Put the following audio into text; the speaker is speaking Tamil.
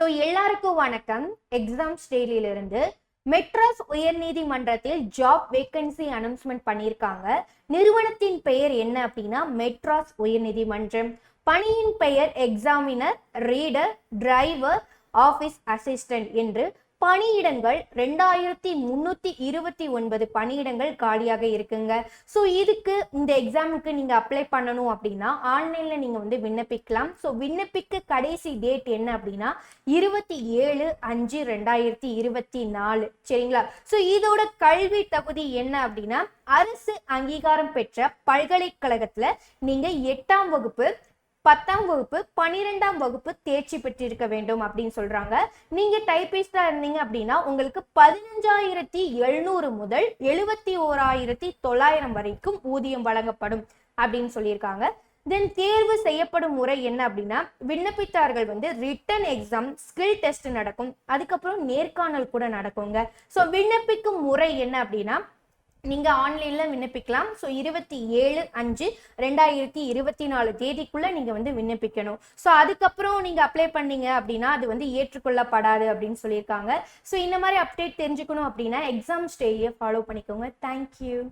ஸோ எல்லாருக்கும் வணக்கம். எக்ஸாம்ஸ் டெய்லியிலிருந்து மெட்ராஸ் உயர்நீதிமன்றத்தில் ஜாப் வேக்கன்சி அனௌன்ஸ்மெண்ட் பண்ணியிருக்காங்க. நிறுவனத்தின் பெயர் என்ன அப்படின்னா மெட்ராஸ் உயர்நீதிமன்றம். பணியின் பெயர் examiner reader driver office assistant என்று பணியிடங்கள் ரெண்டாயிரத்தி முந்நூற்றி இருபத்தி ஒன்பது பணியிடங்கள் காலியாக இருக்குங்க. ஸோ இதுக்கு இந்த எக்ஸாமுக்கு நீங்கள் அப்ளை பண்ணணும் அப்படின்னா ஆன்லைனில் நீங்கள் வந்து விண்ணப்பிக்கலாம். ஸோ விண்ணப்பிக்க கடைசி டேட் என்ன அப்படின்னா இருபத்தி ஏழு அஞ்சு ரெண்டாயிரத்தி இருபத்தி நாலு. சரிங்களா? ஸோ இதோட கல்வி தகுதி என்ன அப்படின்னா அரசு அங்கீகாரம் பெற்ற பல்கலைக்கழகத்தில் நீங்கள் எட்டாம் வகுப்பு பத்தாம் வகுப்பு பன்னிரெண்டாம் வகுப்பு தேர்ச்சி பெற்றிருக்க வேண்டும் அப்படின்னு சொல்றாங்க. நீங்க டைபிஸ்டா இருந்தீங்க அப்படின்னா உங்களுக்கு பதினஞ்சாயிரத்தி எழுநூறு முதல் எழுபத்தி ஓராயிரத்தி தொள்ளாயிரம் வரைக்கும் ஊதியம் வழங்கப்படும் அப்படின்னு சொல்லியிருக்காங்க. தென் தேர்வு செய்யப்படும் முறை என்ன அப்படின்னா விண்ணப்பித்தார்கள் வந்து ரிட்டன் எக்ஸாம் ஸ்கில் டெஸ்ட் நடக்கும். அதுக்கப்புறம் நேர்காணல் கூட நடக்குங்க. ஸோ விண்ணப்பிக்கும் முறை என்ன அப்படின்னா நீங்கள் ஆன்லைனில் விண்ணப்பிக்கலாம். ஸோ இருபத்தி ஏழு அஞ்சு ரெண்டாயிரத்தி இருபத்தி நாலு தேதிக்குள்ளே நீங்கள் வந்து விண்ணப்பிக்கணும். ஸோ அதுக்கப்புறம் நீங்கள் அப்ளை பண்ணீங்க அப்படின்னா அது வந்து ஏற்றுக்கொள்ளப்படாது அப்படின்னு சொல்லியிருக்காங்க. ஸோ இந்த மாதிரி அப்டேட் தெரிஞ்சுக்கணும் அப்படின்னா எக்ஸாம் ஸ்டேயை ஃபாலோ பண்ணிக்கோங்க. Thank you